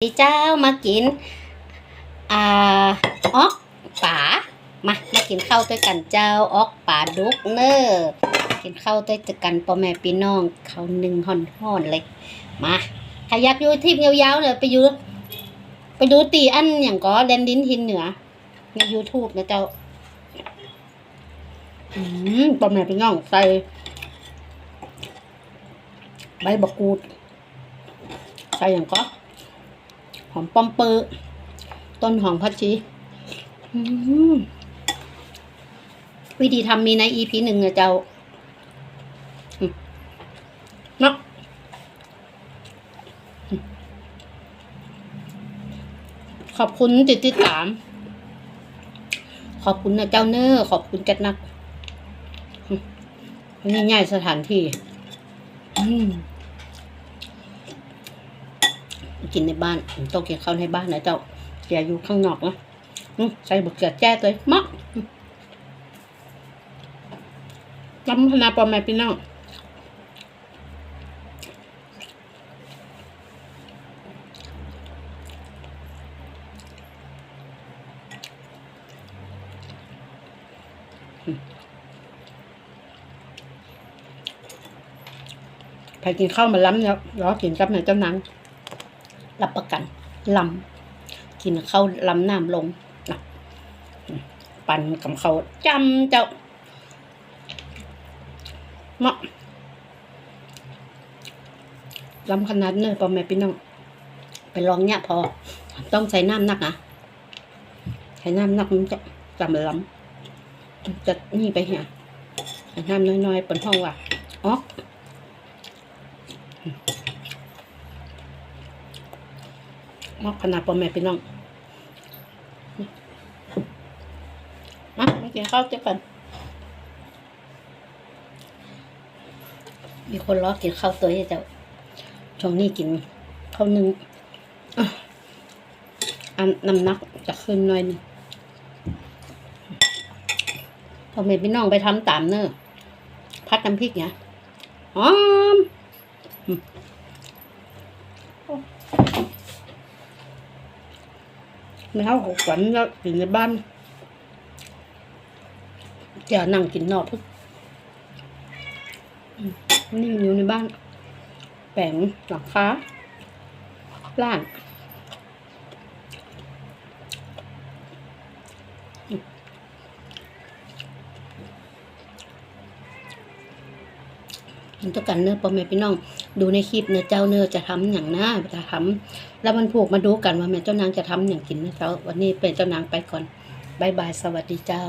พี่เจ้ามากินอ่าออกป่ามามากินข้าวด้วยกันเจ้าออกป่าดุกเนอร์กินข้าวด้วยกันพ่อแม่พี่น้องเขาวหนึ่งห่อนๆเลยมาใครอยากอยู่ทริปยาวๆเลยไปอยู่ไปดูตีอันอย่างก็แดนดินทินเหนือ ใน YouTube นะเจ้าอืมพ่อแม่พี่น้องใส่ใบบักกูดใส่อย่างก็ หอมป้อมเปอร์ต้นหอมผักชีวิธีทำมีใน EP หนึ่งนะเจ้าเนาะอืมขอบคุณติดติดตาม ขอบคุณนะเจ้าเนอร์ขอบคุณจัดนักวันนี้ง่ายสถานที่ อืม กินในบ้านต้องกินข้าวในบ้านนะเจ้าอย่าอยู่ข้างนอกนะใส่บะเขือแจ้เลยมะอืมลำพนาปอมแม่พี่น้องใครกินข้าวมาล้ำแล้วรอกินกับแม่เจ้านาง รับประกันลำกินข้าวลำน้ำลงนะปั่นกับเขาวจำเจ้าเมาะลำขนาดเนยพ่อแม่พี่น้องไปลองเนี่ยพอ ต้องใช้น้ำหนักนะใช้น้ำหนักมันจะจำลำมันจะนี่ไปเหี่ยใช้น้ำน้อยๆเป็นห้องว่ะอ๋อ มอบขนาดพ่อแม่พี่น้องมามากินข้าวเจ้ากันมีคนรอกินข้าวตัวให้เจ้าช่วงนี้กินข้าวหนึ่งอันน้ำหนักจะขึ้นหน่อยนึงพ่อแม่พี่น้องไปทำตามเนอะพัดน้ำพริกเนี่ยหอ ไม่เท่าของขวัญแล้วอยู่ในบ้านอย่านั่งกินนอกพนี่อยู่ในบ้านแปงหลังคาล่างอื กินตัวกันเนื้อพ่อแม่พี่น้อง ดูในคลิปเนื้อเจ้าเนื้อจะทำอย่างหน้าจะทำแล้วมันผูกมาดูกันว่าแม่เจ้านางจะทำอย่างกินนะเจ้าวันนี้เป็นเจ้านางไปก่อนบายบายสวัสดีเจ้า